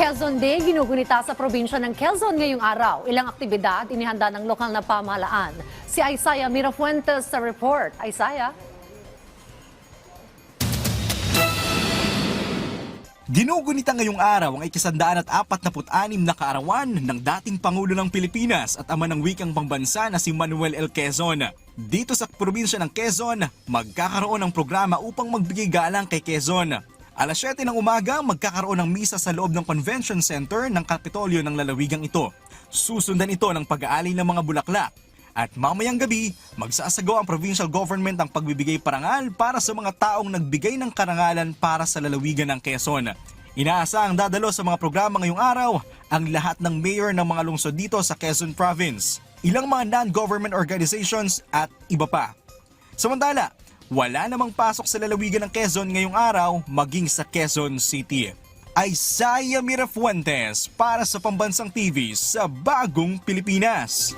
Quezon Day ginugunita sa probinsya ng Quezon ngayong araw. Ilang aktibidad inihanda ng lokal na pamahalaan. Si Isaiah Mirafuentes sa report. Isaiah? Ginugunita ngayong araw ang ikasandaan at apat na anim na kaarawan ng dating Pangulo ng Pilipinas at ama ng wikang pambansa na si Manuel L. Quezon. Dito sa probinsya ng Quezon, magkakaroon ng programa upang magbigay galang kay Quezon. Alas 7 ng umaga, magkakaroon ng misa sa loob ng Convention Center ng Kapitolyo ng lalawigang ito. Susundan ito ng pag-aali ng mga bulaklak. At mamayang gabi, magsasagawa ang provincial government ang pagbibigay parangal para sa mga taong nagbigay ng karangalan para sa lalawigan ng Quezon. Inaasahang dadalo sa mga programa ngayong araw ang lahat ng mayor ng mga lungsod dito sa Quezon Province, ilang mga non-government organizations at iba pa. Samantala, wala namang pasok sa lalawigan ng Quezon ngayong araw maging sa Quezon City. Isaiah Mirafuentes para sa Pambansang TV sa Bagong Pilipinas.